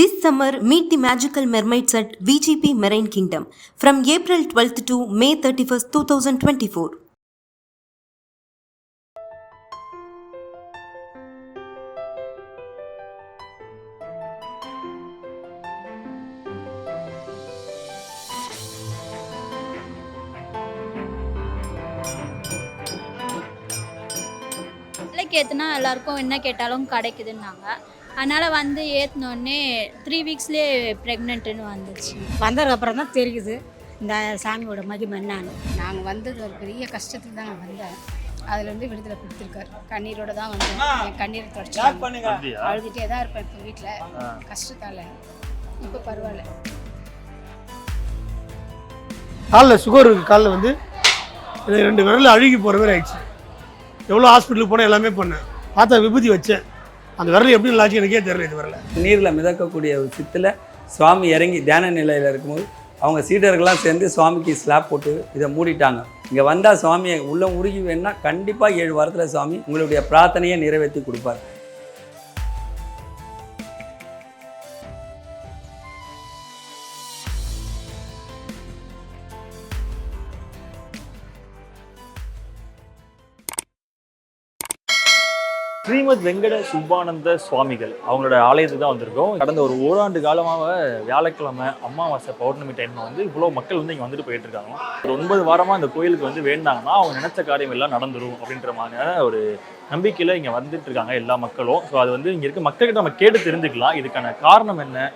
This summer, meet the magical mermaids at VGP Marine Kingdom from April 12th to May 31st, 2024. விலைக்கு ஏற்றுனா எல்லாருக்கும் என்ன கேட்டாலும் கிடைக்குதுன்னாங்க அதனால் வந்து ஏற்றினோடனே த்ரீ வீக்ஸ்லேயே ப்ரெக்னென்ட்டுன்னு வந்துச்சு. வந்ததுக்கு அப்புறம் தான் தெரியுது இந்த சாமியோட மகிமை என்னன்னு. நாங்கள் வந்தது ஒரு பெரிய கஷ்டத்துக்கு தான் நான் வந்தேன். அதுலேருந்து விடுதலை கொடுத்துருக்காரு. கண்ணீரோட தான் வந்தேன். என் கண்ணீரை தொடச்சாங்க. அழுதுகிட்டே தான் இருப்பேன் இப்போ வீட்டில் கஷ்டத்தால். இப்போ பரவாயில்ல. காலில் சுகர் இருக்குது காலில் வந்து ரெண்டு விரல் அழுகி போகிற மாதிரி ஆயிடுச்சு. எவ்வளோ ஹாஸ்பிட்டலுக்கு போனேன் எல்லாமே பண்ணேன். பார்த்தா விபூதி வச்சேன். அந்த விரல் எப்படி நல்லாச்சு எனக்கே தெரியல இது வரல. நீரில் மிதக்கக்கூடிய ஒரு சித்தில் சுவாமி இறங்கி தியான நிலையில் இருக்கும்போது அவங்க சீடர்கள்லாம் சேர்ந்து சுவாமிக்கு ஸ்லாப் போட்டு இதை மூடிட்டாங்க. இங்கே வந்தால் சுவாமியை உள்ள உருகி வேணுன்னா கண்டிப்பாக ஏழு வாரத்தில் சுவாமி உங்களுடைய பிரார்த்தனையை நிறைவேற்றி கொடுப்பார். ஸ்ரீமத் வெங்கட சுப்பானந்த சுவாமிகள் அவங்களோட ஆலயத்துக்கு தான் வந்திருக்கோம். கடந்த ஒரு ஓராண்டு காலமாக வியாழக்கிழமை அமாவாசை பௌர்ணமி டைம் வந்து இவ்வளோ மக்கள் வந்து இங்கே வந்துட்டு போயிட்டு இருக்காங்க. ஒரு ஒன்பது வாரமாக இந்த கோயிலுக்கு வந்து வேண்டாங்கன்னா அவங்க நினைச்ச காரியம் எல்லாம் நடந்துரும் அப்படின்ற மாதிரியான ஒரு நம்பிக்கையில் இங்கே வந்துட்டு இருக்காங்க எல்லா மக்களும். ஸோ அது வந்து இங்கே இருக்க மக்கள்கிட்ட நம்ம கேட்டு தெரிஞ்சுக்கலாம். இதுக்கான காரணம் என்ன?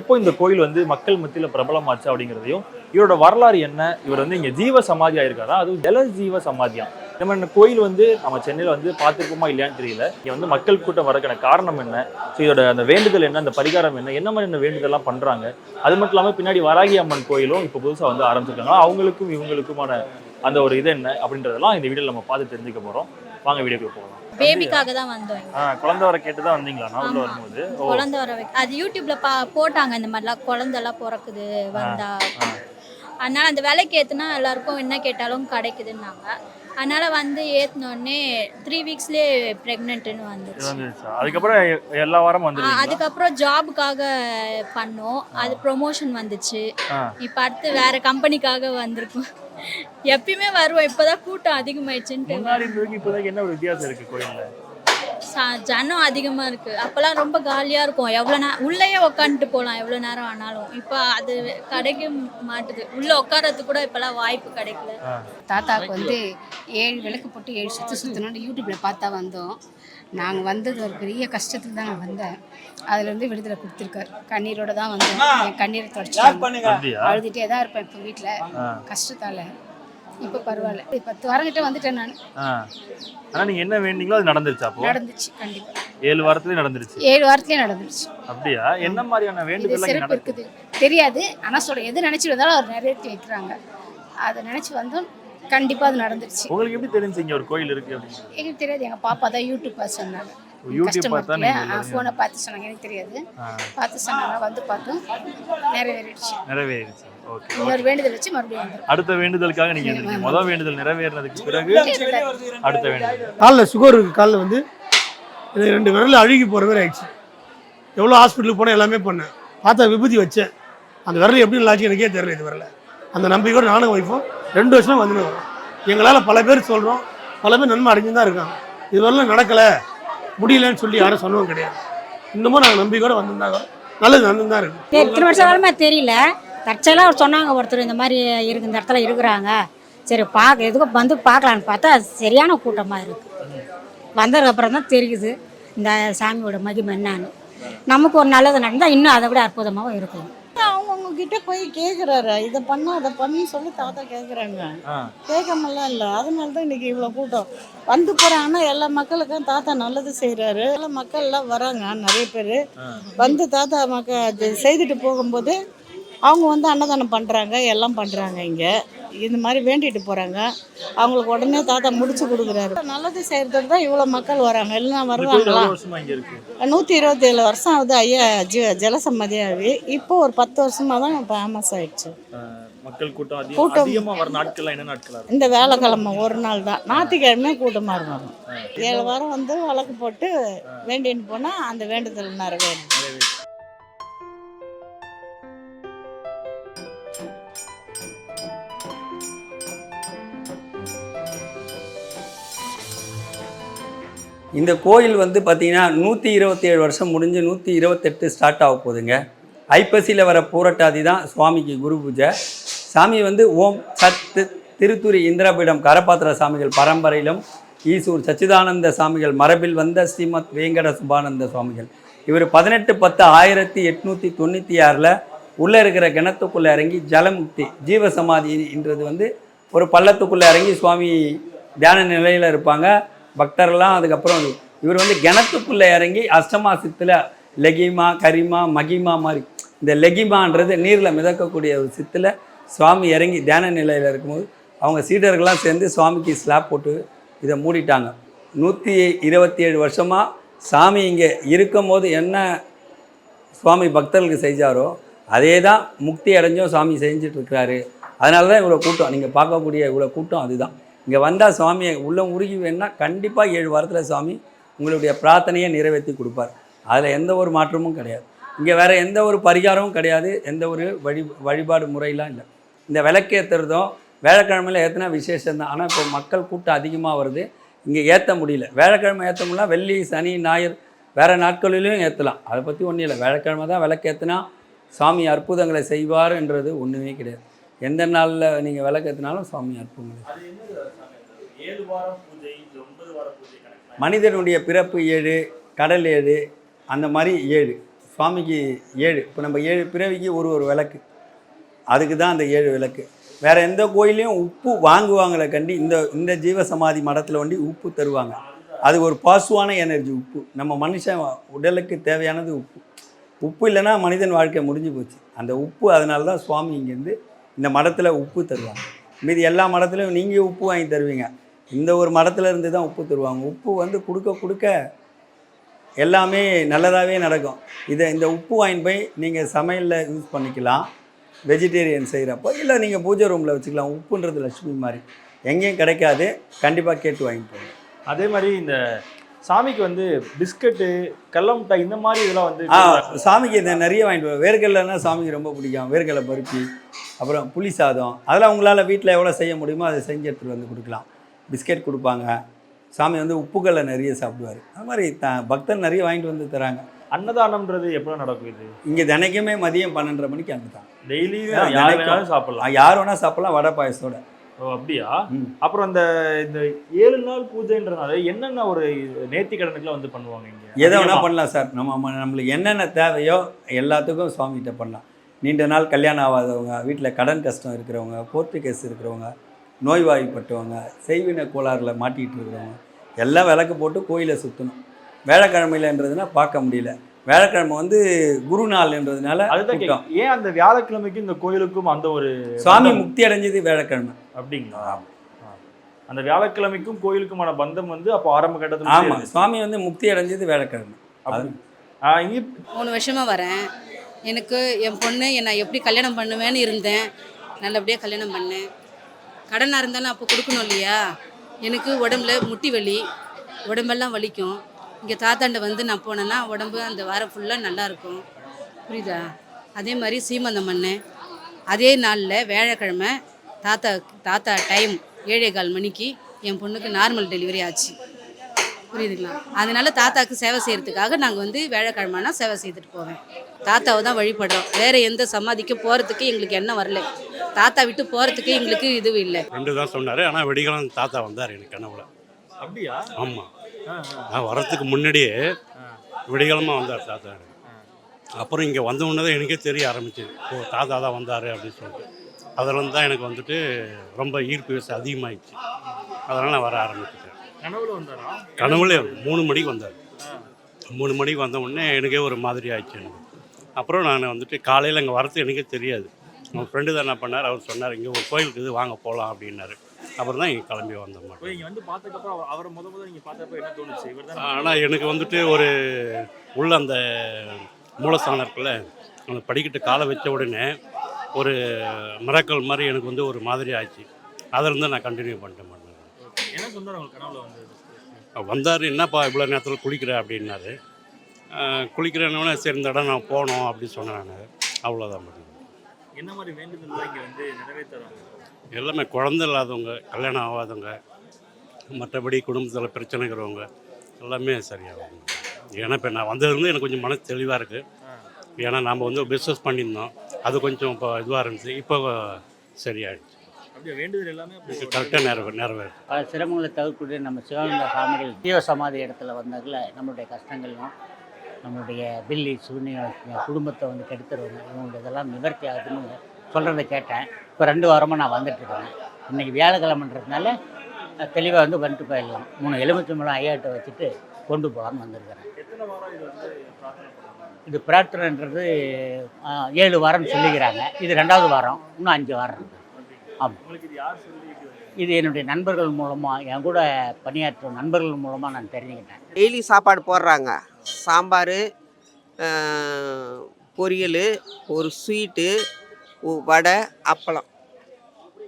எப்போ இந்த கோயில் வந்து மக்கள் மத்தியில் பிரபலமாச்சு அப்படிங்கிறதையும் இவரோட வரலாறு என்ன? இவர் வந்து இங்கே ஜீவ சமாதி ஆயிருக்காரா? அதுவும் ஜல ஜீவ சமாதியா? நம்ம இந்த கோயில் வந்து நம்ம சென்னையில் வந்து பார்த்துருப்போமா இல்லையான்னு தெரியல. இங்கே வந்து மக்கள் கூட்டம் வரக்கான காரணம் என்ன? ஸோ இதோட அந்த வேண்டுதல் என்ன? அந்த பரிகாரம் என்ன? என்ன மாதிரியான வேண்டுதல்லாம் பண்ணுறாங்க அது மட்டும் இல்லாமல் பின்னாடி வராகி அம்மன் கோயிலும் இப்போ புதுசாக வந்து ஆரம்பிச்சிருக்காங்க. அவங்களுக்கும் இவங்களுக்குமான அந்த ஒரு இது என்ன அப்படின்றதெல்லாம் இந்த வீடியோவில் நம்ம பார்த்து தெரிஞ்சுக்க போகிறோம் வாங்க வீடியோக்கு போகலாம். பேபிக்காக தான் வந்தோம் குழந்தை வர கேட்டு தான் வந்தீங்களா? நான் உள்ள வரும்போது? குழந்தை வர அது யூடியூப்ல போட்டாங்க இந்த மாதிரிலாம். குழந்தெல்லாம் பிறக்குது வந்தா. அதனால அந்த விலைக்கு ஏற்றுனா எல்லாருக்கும் என்ன கேட்டாலும் கிடைக்குதுன்னாங்க. அதனால வந்து ஏற்றினோடனே த்ரீ வீக்ஸ்லேயே ப்ரெக்னென்ட்டுன்னு வந்துச்சு அதுக்கப்புறம் எல்லா ஆ, வந்துருக்கீங்களா அதுக்கப்புறம் ஜாபுக்காக பண்ணோம். அது ப்ரொமோஷன் வந்துச்சு. இப்போ அடுத்து வேற கம்பெனிக்காக வந்திருக்கோம். எப்பயுமே வருவோம். இப்போதான் கூட்டம் அதிகமாயிடுச்சுன்ட்டு. முன்னாடி இப்போதைக்கு என்ன ஒரு வித்தியாசம் இருக்கு கோயில்ல? ஜனம் அதிகமாக இருக்குது அப்போல்லாம் ரொம்ப காலியாக இருக்கும். எவ்வளோ நே உள்ளேயே உக்காந்துட்டு போகலாம் எவ்வளோ நேரம் ஆனாலும். இப்போ அது கிடைக்க மாட்டுது. உள்ளே உட்காரத்துக்கு கூட இப்போல்லாம் வாய்ப்பு கிடைக்கல. தாத்தாவுக்கு வந்து ஏழு விளக்கு போட்டு ஏழு சுற்று சுற்றணும்னு யூடியூப்பில் பார்த்தா வந்தோம். நாங்கள் வந்தது ஒரு பெரிய கஷ்டத்துக்கு தான் நான் வந்தேன். அதுலேருந்து விடுதலை கொடுத்துருக்காரு. கண்ணீரோட தான் வந்தேன். என் கண்ணீரை அப்படியா அழுதுகிட்டே தான் இருப்பேன் இப்போ வீட்டில் கஷ்டத்தால். இப்போ பரவாயில்ல. இப்போ பத்து வாரங்கிட்ட வந்துட்டேன் நான். ஆ. ஆனா நீங்க என்ன வேண்டீங்களோ அது நடந்துருச்சா அப்போ? நடந்துச்சு கண்டிப்பாக ஏழு வாரத்துலயே நடந்துருச்சு. ஏழு வாரத்துலேயே நடந்துருச்சு. அப்படியா? என்ன மாதிரியான வேண்டுதல் சிறப்பு இருக்குது. தெரியாது. ஆனால் சொல்ல எது நினச்சி வந்தாலும் அவர் நிறைவேற்றி வைக்கிறாங்க அதை நினச்சி வந்தோம் கண்டிப்பாக அது நடந்துருச்சு. உங்களுக்கு எப்படி தெரிஞ்சு இங்க ஒரு கோயில் இருக்கு அப்படின்னு? எங்களுக்கு தெரியாது. எங்கள் பாப்பா தான் யூடியூப் பார்த்து சொன்னாங்க. யூடியூப் பார்த்தா ஃபோனை பார்த்து சொன்னாங்க. எனக்கு தெரியாது. பார்த்து சொன்னாங்க. வந்து பார்த்தோம். நிறைவேறிடுச்சு. நிறைவேறிடுச்சு. இன்னொரு வேண்டுதல் வச்சு மறுபடியும் வந்துடும் அடுத்த வேண்டுதலுக்காக நீங்க இருந்தீங்க முதல் வேண்டுதல் நிறைவேறினதுக்கு பிறகு அடுத்த வேண்டுதல். காலில் சுகர் இருக்குது காலில் வந்து எனக்கு ரெண்டு விரல் அழுகி போகிற மாதிரி ஆயிடுச்சு. எவ்வளோ ஹாஸ்பிட்டலுக்கு போனேன் எல்லாமே பண்ணேன். பார்த்தா விபூதி வச்சேன். அந்த விரல் எப்படி நல்லாச்சு எனக்கே தெரியல இது வரல அந்த நம்பிக்கையோட நானும் ஒய்ஃபும் ரெண்டு வருஷமா வந்துன்னு வரோம் எங்களால் பல பேர் சொல்கிறோம் பல பேர் நன்மை அடைஞ்சு தான் இருக்காங்க. இது வரலாம் நடக்கலை. முடியலன்னு சொல்லி யாரும் சொன்னவும் கிடையாது. இன்னமும் நாங்கள் நம்பிக்கையோட வந்திருந்தாங்க நல்லது நடந்து தான் இருக்கு. வருஷம் காலமே தெரியல. தற்செயலாக சொன்னாங்க ஒருத்தர் இந்த மாதிரி இருக்கு இந்த இடத்துல இருக்கிறாங்க. சரி பார்க்க எதுக்கும் வந்து பார்க்கலான்னு பார்த்தா சரியான கூட்டமாக இருக்குது வந்ததுக்கு அப்புறம் தான் தெரியுது இந்த சாமியோட மகிமை என்னன்னு. நமக்கு ஒரு நல்லது நடந்தால் இன்னும் அதை விட அற்புதமாகவும் இருக்கும். அவங்கவுங்க கிட்ட போய் கேட்குறாரு இதை பண்ணு அதை பண்ணு சொல்லி தாத்தா கேட்குறாங்க கேட்காமலாம் இல்லை. அதனால தான் இன்னைக்கு இவ்வளோ கூட்டம். வந்து போகிறாங்கன்னா எல்லா மக்களுக்கும் தாத்தா நல்லது செய்கிறாரு எல்லா மக்கள்லாம் வராங்க நிறைய பேர். வந்து தாத்தா மக்க அது செய்துட்டு போகும்போது அவங்க வந்து அன்னதானம் பண்ணுறாங்க எல்லாம் பண்ணுறாங்க இங்கே. இந்த மாதிரி வேண்டிட்டு போகிறாங்க அவங்களுக்கு உடனே தாத்தா முடிச்சு கொடுக்குறாரு. நல்லது செய்கிறதுக்கு தான் இவ்வளோ மக்கள் வராங்க. கோயில் வருவாங்களா? நூற்றி இருபத்தேழு வருஷம் ஆகுது ஐயா ஜி ஜலசம்மதியாகி. இப்போ ஒரு பத்து வருஷமாக தான் ஃபேமஸ் ஆயிடுச்சு. மக்கள் கூட்டம் கூட்டம். இந்த வேலைக்கிழமை ஒரு நாள் தான். ஞாயிற்றுக்கிழமை கூட்டமாக இருக்கும். ஏழு வாரம் வந்து வழக்கு போட்டு வேண்டின்னு போனால் அந்த வேண்டுதல் நிறைவேறும். இந்த கோயில் வந்து பார்த்திங்கன்னா நூற்றி இருபத்தி ஏழு வருஷம் முடிஞ்சு நூற்றி இருபத்தெட்டு ஸ்டார்ட் ஆக போகுதுங்க. ஐப்பசியில் வர பூரட்டாதி தான் சுவாமிக்கு குரு பூஜை. சாமி வந்து ஓம் சத்து திருத்துறை இந்திரபீடம் கரபாத்திர சாமிகள் பரம்பரையிலும் ஈசூர் சச்சிதானந்த சாமிகள் மரபில் வந்த ஸ்ரீமத் வேங்கட சுபானந்த சுவாமிகள். இவர் பதினெட்டு பத்து ஆயிரத்தி எட்நூற்றி தொண்ணூற்றி ஆறில் உள்ளே இருக்கிற கிணத்துக்குள்ளே இறங்கி ஜலமுக்தி ஜீவசமாதின்றது வந்து ஒரு பள்ளத்துக்குள்ளே இறங்கி சுவாமி தியான நிலையில் இருப்பாங்க. பக்தர்லாம் அதுக்கப்புறம் இவர் வந்து கிணத்துக்குள்ளே இறங்கி அஷ்டமாசத்தில் லெகிமா கரிமா மகிமா மாதிரி இந்த லெகிமான்றது நீரில் மிதக்கக்கூடிய ஒரு சித்தில் சுவாமி இறங்கி தியான நிலையில் இருக்கும்போது அவங்க சீடர்கள்லாம் சேர்ந்து சுவாமிக்கு ஸ்லாப் போட்டு இதை மூடிட்டாங்க. நூற்றி இருபத்தி ஏழு வருஷமாக சாமி இங்கே இருக்கும் போது என்ன சுவாமி பக்தர்களுக்கு செஞ்சாரோ அதே தான் முக்தி அடைஞ்சும் சாமி செஞ்சிட்ருக்கிறாரு அதனால தான் இவ்வளோ கூட்டம். நீங்கள் பார்க்கக்கூடிய இவ்வளோ கூட்டம் அதுதான். இங்கே வந்தால் சுவாமியை உள்ளம் உருகி வேணால் கண்டிப்பாக ஏழு வாரத்தில் சாமி உங்களுடைய பிரார்த்தனையை நிறைவேற்றி கொடுப்பார். அதில் எந்த ஒரு மாற்றமும் கிடையாது. இங்கே வேறு எந்த ஒரு பரிகாரமும் கிடையாது. எந்த ஒரு வழி வழிபாடு முறையெல்லாம் இல்லை. இந்த விளக்கேற்றுறதும் வேலைக்கிழமையில் ஏற்றினா விசேஷம் தான். ஆனால் இப்போ மக்கள் கூட்டம் அதிகமாக வருது. இங்கே ஏற்ற முடியல. வேலைக்கிழமை ஏற்ற முடியல வெள்ளி சனி ஞாயிறு வேறு நாட்களிலையும் ஏற்றலாம் அதை பற்றி ஒன்றும் இல்லை. வேலைக்கிழமை தான் விளக்கேற்றினா சாமி அற்புதங்களை செய்வார்ன்றது ஒன்றுமே கிடையாது. எந்த நாளில் நீங்கள் விளக்கேற்றினாலும் சாமி? அற்புதங்களை மனிதனுடைய பிறப்பு ஏழு கடல் ஏழு அந்த மாதிரி ஏழு. சுவாமிக்கு ஏழு. இப்போ நம்ம ஏழு பிறவிக்கு ஒரு ஒரு விளக்கு. அதுக்கு தான் அந்த ஏழு விளக்கு. வேறு எந்த கோயிலையும் உப்பு வாங்குவாங்களே கண்டி இந்த இந்த ஜீவசமாதி மடத்தில் வண்டி உப்பு தருவாங்க. அது ஒரு பாசுவான எனர்ஜி உப்பு. நம்ம மனுஷன் உடலுக்கு தேவையானது உப்பு. உப்பு இல்லைன்னா மனிதன் வாழ்க்கை முடிஞ்சு போச்சு. அந்த உப்பு அதனால தான் சுவாமி இங்கேருந்து இந்த மடத்தில் உப்பு தருவாங்க. மீதி எல்லா மடத்துலையும் நீங்கள் உப்பு வாங்கி தருவீங்க. இந்த ஒரு மடத்துல இருந்து தான் உப்பு தருவாங்க. உப்பு வந்து கொடுக்க கொடுக்க எல்லாமே நல்லதாகவே நடக்கும். இதை இந்த உப்பு வாங்கி போய் நீங்கள் சமையலில் யூஸ் பண்ணிக்கலாம். வெஜிடேரியன் செய்கிறப்போ இல்லை நீங்கள் பூஜை ரூமில் வச்சுக்கலாம். உப்புன்றது லட்சுமி மாதிரி. எங்கேயும் கிடைக்காது. கண்டிப்பாக கேட்டு வாங்கிட்டு போங்க அதே மாதிரி இந்த சாமிக்கு வந்து பிஸ்கட்டு கடல மிட்டாய் இந்த மாதிரி இதெல்லாம் வந்து சாமிக்கு நிறைய வாங்கிட்டு போவேன் வேர்க்கடலைன்னா சாமிக்கு ரொம்ப பிடிக்கும். வேர்க்கடலை பருப்பி அப்புறம் புளி சாதம். அதெல்லாம் உங்களால் வீட்டில் எவ்வளோ செய்ய முடியுமோ அதை செஞ்சு எடுத்துகிட்டு வந்து கொடுக்கலாம். பிஸ்கெட் கொடுப்பாங்க. சாமி வந்து உப்புக்களை நிறைய சாப்பிடுவார். அது மாதிரி த பக்தர் நிறைய வாங்கிட்டு வந்து தராங்க. அன்னதானம்ன்றது எப்போ நடக்கும் இது? இங்கே தினைக்குமே மதியம் பன்னெண்டரை மணிக்கு அங்கே தான் டெய்லியும் யார். வேணாலும் சாப்பிடலாம். யார் வேணால் சாப்பிடலாம். வடை பாயசத்தோட. ஓ அப்படியா. அப்புறம் அந்த இந்த ஏழு நாள் பூஜைன்றனால என்னென்ன ஒரு நேர்த்தி கடனுக்குலாம் வந்து பண்ணுவாங்க இங்க? எதை வேணால்? பண்ணலாம் சார். நம்ம நம்மளுக்கு என்னென்ன தேவையோ எல்லாத்துக்கும் சுவாமிகிட்ட பண்ணலாம். நீண்ட நாள் கல்யாணம் ஆகாதவங்க வீட்டில் கடன் கஷ்டம் இருக்கிறவங்க கோர்ட்டு கேஸ் இருக்கிறவங்க நோய்வாய்ப்பட்டவங்க செய்வின கோளாறில் மாட்டிகிட்டு இருக்கிறவங்க எல்லாம் விளக்கு போட்டு கோயிலை சுற்றணும் வேலைக்கிழமையிலன்றதுனா பார்க்க முடியல. வேலைக்கிழமை வந்து குரு நாள்ன்றதுனால அதுதான் கூட்டம். கேட்க ஏன் அந்த வியாழக்கிழமைக்கும் இந்த கோயிலுக்கும் அந்த ஒரு சுவாமி முக்தி அடைஞ்சது வேலைக்கிழமை அப்படிங்களா. அந்த வியாழக்கிழமைக்கும் கோயிலுக்குமான பந்தம் வந்து அப்போ ஆரம்ப கட்டத்தில் ஆமாம் சுவாமி வந்து முக்தி அடைஞ்சது வேலைக்கிழமை அது இங்கே மூணு வருஷமாக வரேன். எனக்கு என் பொண்ணு என்னை எப்படி கல்யாணம் பண்ணுவேன்னு இருந்தேன். நல்லபடியாக கல்யாணம் பண்ணேன் கடனாக இருந்தாலும் அப்போ கொடுக்கணும் இல்லையா? எனக்கு உடம்புல முட்டி வலி உடம்பெல்லாம் வலிக்கும். இங்கே தாத்தாண்ட வந்து நான் போனேன்னா உடம்பு அந்த வாரம் ஃபுல்லாக நல்லாயிருக்கும். புரியுதா? அதே மாதிரி சீமந்தம் பண்ணேன் அதே நாளில் வேழக்கிழமை தாத்தா தாத்தா டைம் ஏழே கால் மணிக்கு என் பொண்ணுக்கு நார்மல் டெலிவரி ஆச்சு. புரியுதுங்களா? அதனால தாத்தாக்கு சேவை செய்கிறதுக்காக நாங்கள் வந்து வேழக்கிழமைனா சேவை செய்துட்டு போவேன். தாத்தாவை தான் வழிபடுறோம். வேறு எந்த சமாதிக்கு போகிறதுக்கு எங்களுக்கு என்ன வரல. தாத்தா விட்டு போகிறதுக்கு எங்களுக்கு இதுவும் இல்லை. ரெண்டு தான் சொன்னார். ஆனால் வெடிகளும் தாத்தா வந்தார் எனக்கு கனவுல. அப்படியா? ஆமாம் நான் வரத்துக்கு முன்னாடியே விடிகாலமாக வந்தார் தாத்தா. அப்புறம் இங்கே வந்த உடனே தான் எனக்கே தெரிய ஆரம்பிச்சது. ஓ தாத்தா தான் வந்தார் அப்படின்னு சொல்லிட்டு. அதில் தான் எனக்கு வந்துட்டு ரொம்ப ஈர்ப்பு விசை அதிகமாகிடுச்சு அதனால் நான் வர ஆரம்பிச்சிட்டேன். கனவுல வந்தாரா? கனவுலே மூணு மணிக்கு வந்தார். மூணு மணிக்கு வந்த உடனே எனக்கே ஒரு மாதிரி ஆயிடுச்சு எனக்கு. அப்புறம் நான் வந்துட்டு காலையில் இங்கே வரது எனக்கே தெரியாது. அவன் ஃப்ரெண்டு தான் என்ன பண்ணார். அவர் சொன்னார் இங்கே ஒரு கோயிலுக்கு இது வாங்க போகலாம் அப்படின்னாரு. அப்புறம் தான் இங்கே கிளம்பி வந்த மாட்டேன் இங்க வந்து பார்த்ததுக்கப்புறம் அவர்- அவரை முத முத நீங்க பார்த்தப்ப என்ன தோணுச்சு? இவர் தான் ஆனால் எனக்கு வந்துட்டு ஒரு உள்ள அந்த மூலஸ்தானம் இருக்குல்ல அந்த படிக்கட்டு காலை வச்ச உடனே ஒரு மிராக்கல் மாதிரி எனக்கு வந்து ஒரு மாதிரி ஆச்சு. அதிலிருந்து நான் கண்டினியூ பண்ணிட்டேன் மாட்டேன் என்ன சொன்னார் உங்களுக்கு கனவுல வந்து? வந்தார் என்னப்பா இவ்வளோ நேரத்தில் குளிக்கிற? அப்படின்னாரு. குளிக்கிறேன்னு சரி இந்த இடம் நான் போனோம் அப்படின்னு சொன்னேன் நான் அவ்வளோதான் என்ன மாதிரி வேண்டுதல் இங்க வந்து நிறைவேற்றுறாங்க? எல்லாமே குழந்தை இல்லாதவங்க கல்யாணம் ஆகாதவங்க மற்றபடி குடும்பத்தில் பிரச்சனைக்கிறவங்க எல்லாமே சரியாகும். ஏன்னா இப்போ நான் வந்ததுலேருந்து எனக்கு கொஞ்சம் மனசு தெளிவாக இருக்குது ஏன்னா நாம் வந்து பிஸ்னஸ் பண்ணியிருந்தோம். அது கொஞ்சம் இப்போ இதுவாக இருந்துச்சு. இப்போ சரியாயிடுச்சு. அப்படியே வேண்டுதல் எல்லாமே கரெக்டாக நிறைவே நிறைவேறு பல சிரமங்களை தவிர்க்கக்கூடிய நம்ம சிவானந்த சுவாமிகள் ஜீவ சமாதி இடத்துல வந்ததில் நம்மளுடைய கஷ்டங்களும் நம்மளுடைய பில்லி சூன்யம் குடும்பத்தை வந்து கெடுத்துருவாங்க இவங்களுடைய இதெல்லாம் நிவர்த்தி ஆகுதுன்னு சொல்கிறத கேட்டேன். இப்போ ரெண்டு வாரமாக நான் வந்துட்டுருக்கேன் இன்றைக்கி வியாழக்கிழமன்றதுனால தெளிவாக வந்து வந்துட்டு போயிடலாம். மூணு எலுமிச்சம்பழம் ஐயாட்ட வச்சுட்டு கொண்டு போகலான்னு வந்திருக்கிறேன். இது பிரார்த்தனைன்றது ஏழு வாரம்னு சொல்லிக்கிறாங்க. இது ரெண்டாவது வாரம் இன்னும் அஞ்சு வாரம் இருக்குது ஆமாம் இது என்னுடைய நண்பர்கள் மூலமாக என் கூட பணியாற்றும் நண்பர்கள் மூலமாக நான் தெரிஞ்சுக்கிட்டேன். டெய்லி சாப்பாடு போடுறாங்க. சாம்பார் பொரியல் ஒரு ஸ்வீட்டு வடை அப்பளம்.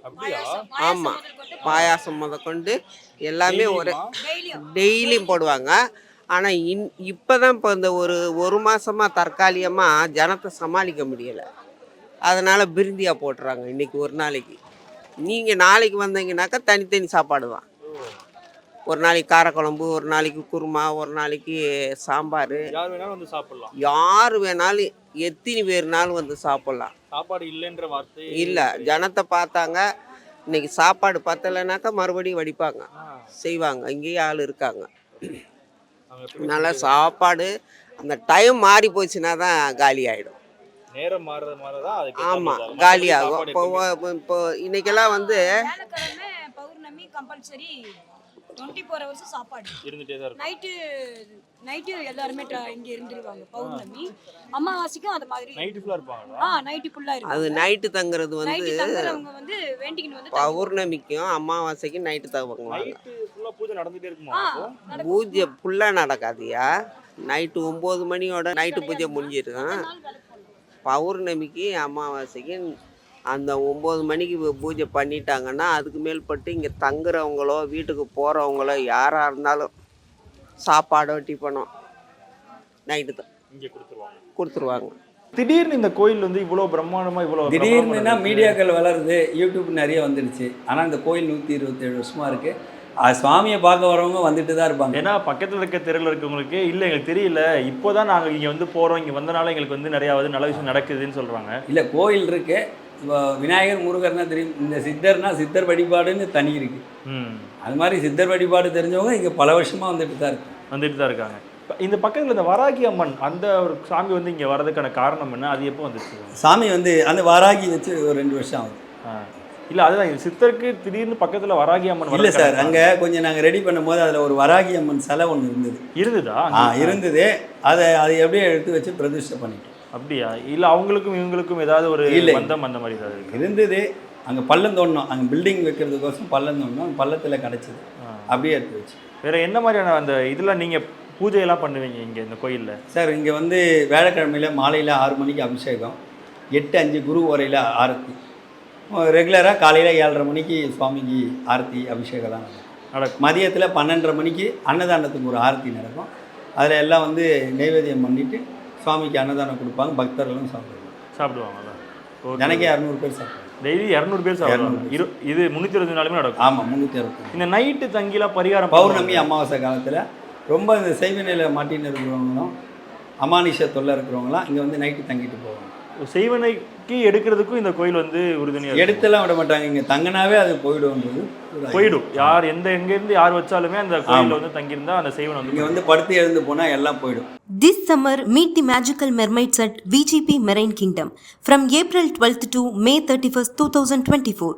அப்படியா? ஆமாம் பாயாசம் முதற்கொண்டு எல்லாமே ஒரு டெய்லியும் போடுவாங்க. ஆனால் இன் இப்போ தான் இப்போ இந்த ஒரு ஒரு மாதமாக தற்காலிகமாக ஜனத்தை சமாளிக்க முடியலை. அதனால் பிரிந்தியாக போட்டுறாங்க இன்றைக்கி ஒரு நாளைக்கு. நீங்கள் நாளைக்கு வந்தீங்கன்னாக்கா தனித்தனி சாப்பாடு தான். ஒரு நாளைக்கு காரக்குழம்பு ஒரு நாளைக்கு குருமா ஒரு நாளைக்கு சாம்பார். யார் வேணாலும் வந்து சாப்பிடலாம். யார் வேணாலும் எத்தனை பேர்னாலும் வந்து சாப்பிட்லாம். சாப்பாடு இல்லைன்ற வார்த்தை இல்லை ஜனத்தை பார்த்தாங்க. இன்னைக்கு சாப்பாடு பத்தலைனாக்கா மறுபடியும் வடிப்பாங்க. செய்வாங்க. இங்கேயே ஆள் இருக்காங்க. நல்லா சாப்பாடு. அந்த டைம் மாறி போச்சுன்னா தான் காலி ஆகிடும் நேரம் மாறுறது மாறதான் அதுக்கு ஆமாம் ஏத்த மாதிரி காலி மத்தபடி ஆகும். சாப்பாடு இப்போ இப்போ இன்னைக்கெல்லாம் வந்து பௌர்ணமி கம்பல்சரி டுவெண்ட்டி ஃபோர் ஹவர்ஸ் சாப்பாடு. இருந்துட்டே தான் இருக்கும். நைட்டு நைட்டு எல்லாருமே இங்க இருந்துருவாங்க. பௌர்ணமி. அமாவாசைக்கும் அது மாதிரி நைட்டு ஃபுல்லாக இருப்பாங்களா? ஆ நைட்டு ஃபுல்லா அது இருக்கும். நைட்டு தங்குறது வந்து நைட்டு தங்குறவங்க வந்து வேண்டிக்கிட்டு வந்து. பௌர்ணமிக்கும் அமாவாசைக்கும் நைட்டு தங்குவாங்க. நைட்டு ஃபுல்லாக பூஜை நடந்துட்டே இருக்குமா. பூஜை ஃபுல்லாக நடக்காதியா? நைட்டு ஒம்பது மணியோட நைட்டு பூஜை முடிஞ்சிருக்கும். பௌர்ணமிக்கு அமாவாசைக்கு அந்த ஒம்பது மணிக்கு பூஜை பண்ணிட்டாங்கன்னா அதுக்கு மேல்பட்டு இங்கே தங்குறவங்களோ வீட்டுக்கு போகிறவங்களோ யாராக இருந்தாலும் சாப்பாடோ டிஃபனோ நைட்டு தான். இங்கே கொடுத்துருவாங்க. கொடுத்துருவாங்க. திடீர்னு இந்த கோயில் வந்து இவ்வளோ பிரம்மாண்டமா இவ்வளோ திடீர்னுனா மீடியாக்கள் வளருது யூடியூப் நிறைய வந்துடுச்சு ஆனால் இந்த கோயில் நூற்றி இருபத்தேழு வருஷமாக இருக்குது சுவாமியை பார்க்க வரவங்க வந்துட்டு தான் இருப்பாங்க. ஏன்னா பக்கத்துல இருக்க தெருவில் இருக்கவங்களுக்கு இல்லை எங்களுக்கு தெரியல. இப்போதான் நாங்க இங்க வந்து போறோம். இங்க வந்தனால எங்களுக்கு வந்து நிறைய வந்து நல்ல விஷயம் நடக்குதுன்னு சொல்றாங்க. இல்லை கோயில் இருக்கு. இப்போ விநாயகர் முருகர்னா தெரியும்? இந்த சித்தர்னா சித்தர் வழிபாடுன்னு தனி இருக்கு. ம். அது மாதிரி சித்தர் வழிபாடு தெரிஞ்சவங்க இங்கே பல வருஷமாக வந்துட்டு தான் இருக்கு வந்துட்டு தான் இருக்காங்க. இந்த பக்கத்துல இந்த வராகி அம்மன் அந்த ஒரு சாமி வந்து இங்க வர்றதுக்கான காரணம் என்ன? அது எப்போ வந்துச்சு? சாமி வந்து அந்த வாராகி வச்சு ஒரு ரெண்டு வருஷம் ஆகுது. இல்ல அதுதான் சித்தருக்கு திடீர்னு பக்கத்துல வராகி அம்மன் இல்லை சார் அங்கே கொஞ்சம் நாங்கள் ரெடி பண்ணும்போது அதில் ஒரு வராகி அம்மன் சிலை ஒன்று இருந்தது. இருந்ததா? ஆ இருந்தது. அதை அதை எப்படியே எடுத்து வச்சு பிரதிஷ்டை பண்ணிட்டோம். அப்படியா? இல்ல அவங்களுக்கும் இவங்களுக்கும் ஏதாவது ஒரு. பந்தம் அந்த மாதிரி ஏதாவது இருந்தது. அங்கே பள்ளம் தோண்டணும் அங்கே பில்டிங் வைக்கிறதுக்கோசம் பள்ளம் தோண்டணும் பள்ளத்தில் கிடச்சிது. அப்படியே எடுத்து வச்சு வேற என்ன மாதிரியான அந்த இதெல்லாம் நீங்க பூஜையெல்லாம் பண்ணுவீங்க இங்க இந்த கோயில்ல? சார் இங்கே வந்து வியாழக்கிழமையில் மாலையில் ஆறு மணிக்கு அபிஷேகம் எட்டு அஞ்சு குரு ஓரையில் ஆரத்தி. ரெகுலராக காலையில் ஏழரை மணிக்கு சுவாமிக்கு ஆரத்தி அபிஷேகம் தான் நடக்கும். நடக்கும். மதியத்தில் பன்னெண்டரை மணிக்கு அன்னதானத்துக்கு ஒரு ஆரத்தி நடக்கும். அதில் எல்லாம் வந்து நைவேத்தியம் பண்ணிவிட்டு சுவாமிக்கு அன்னதானம் கொடுப்பாங்க பக்தர்களும் சாப்பிடுவாங்க. சாப்பிடுவாங்கல்ல? எனக்கே இரநூறு பேர் சாப்பிடுவாங்க. டெய்லி இரநூறு பேர் சாப்பிடுவாங்க. 200 இரு இது முந்நூற்றி இருபது நாளுமே நடக்கும். ஆமாம் முந்நூற்றி அறுபது இந்த நைட்டு தங்கிலாம் பரிகாரம் பௌர்ணமி. அமாவாசை காலத்தில் ரொம்ப இந்த செய்வினையில் மாட்டின்னு இருக்கிறவங்களும் அமானுஷ தொல்லை இருக்கிறவங்களாம் இங்கே வந்து நைட்டு தங்கிட்டு போவாங்க. செய்வனைக்கு எடுக்கிறதுக்கும் இந்த கோயில் வந்து உறுதுணையா இருக்கும். எடுத்தெல்லாம் விட மாட்டாங்க இங்கே தங்கினாவே அது போயிடும்ன்றது. போயிடும் யார் எந்த எங்க இருந்து யார் வச்சாலுமே அந்த கோயில்ல. வந்து தங்கியிருந்தா அந்த செய்வன் இங்கே வந்து வந்து படுத்து எழுந்து போனால் எல்லாம் போயிடும் This summer, meet the magical mermaids at VGP Marine Kingdom from April 12th to May 31st, 2024.